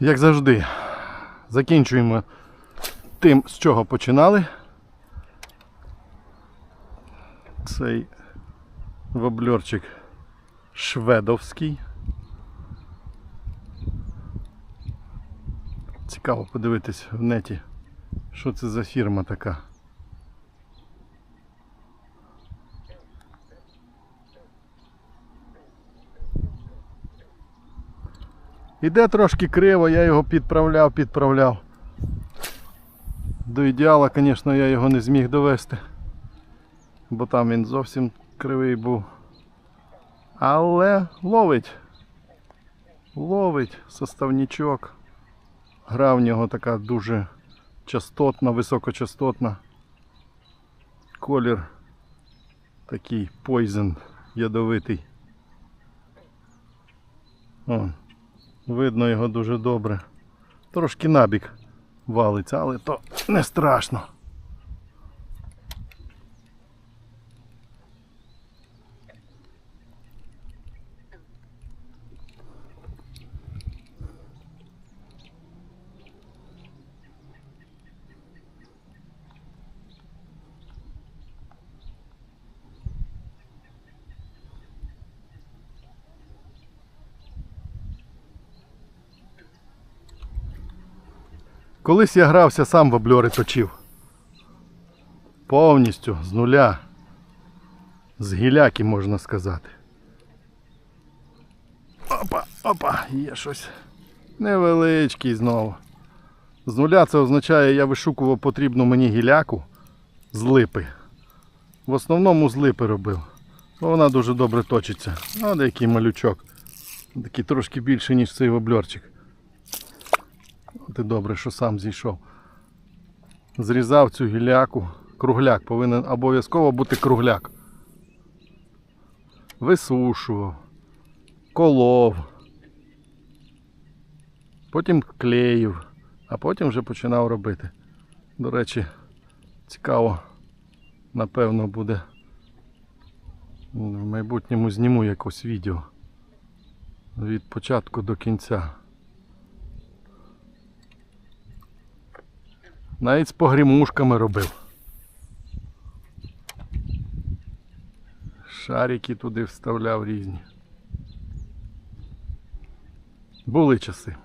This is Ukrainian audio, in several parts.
Як завжди, закінчуємо тим, з чого починали. Цей воблерчик шведовський. Цікаво подивитись в неті, що це за фірма така. Іде трошки криво, я його підправляв, підправляв. До ідеала, звісно, я його не зміг довести, бо там він зовсім кривий був. Але ловить. Ловить составничок. Гра в нього така дуже частотна, високочастотна. Колір такий пойзен ядовитий. О, видно його дуже добре. Трошки набік валиться, але то не страшно. Колись я грався, сам вобльори точив. Повністю з нуля. З гіляки можна сказати. Опа, опа, є щось. Невеличкий знову. З нуля це означає, я вишукував потрібну мені гіляку з липи. В основному з липи робив. Бо вона дуже добре точиться. А деякий малючок. Такий трошки більший, ніж цей вобльорчик. І добре, що сам зійшов. Зрізав цю гіляку. Кругляк повинен обов'язково бути кругляк. Висушував, колов, потім клеїв, а потім вже починав робити. До речі, цікаво, напевно, буде. В майбутньому зніму якось відео від початку до кінця. Навіть з погрімушками робив. Шарики туди вставляв різні. Були часи.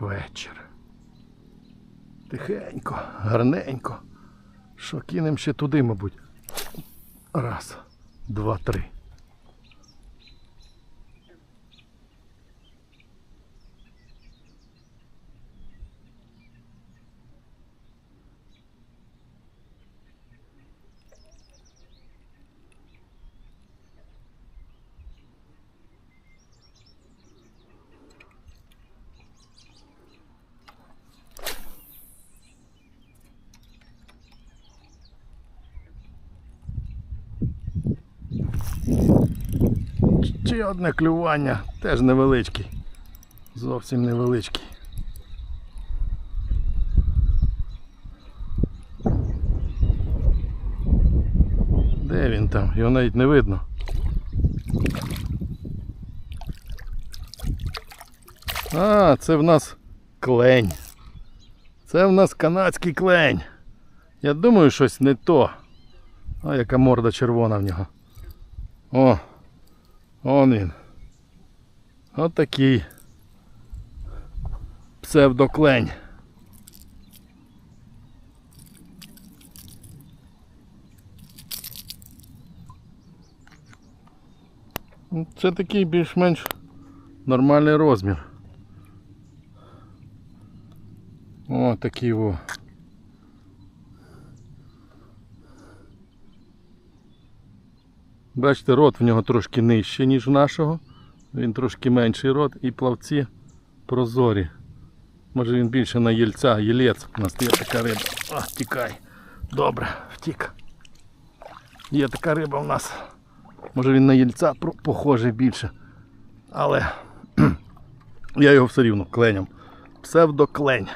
Вечір. Тихенько, гарненько. Що кинемо ще туди, мабуть. Раз, два, три. Ще одне клювання, теж невеличкий. Зовсім невеличкий. Де він там? Його навіть не видно. А, це в нас клень. Це в нас канадський клень. Я думаю, щось не то. А яка морда червона в нього. О! Он він. От такий псевдоклень. Ну, Це такий більш-менш нормальний розмір. О, такий о. Бачите, рот в нього трошки нижче, ніж в нашого. Він трошки менший рот і плавці прозорі. Може він більше на єльця, єлець. У нас є така риба. О, тікай. Добре, втік. Є така риба у нас. Може він на єльця похожий більше. Але я його все рівно кленям. Псевдоклень.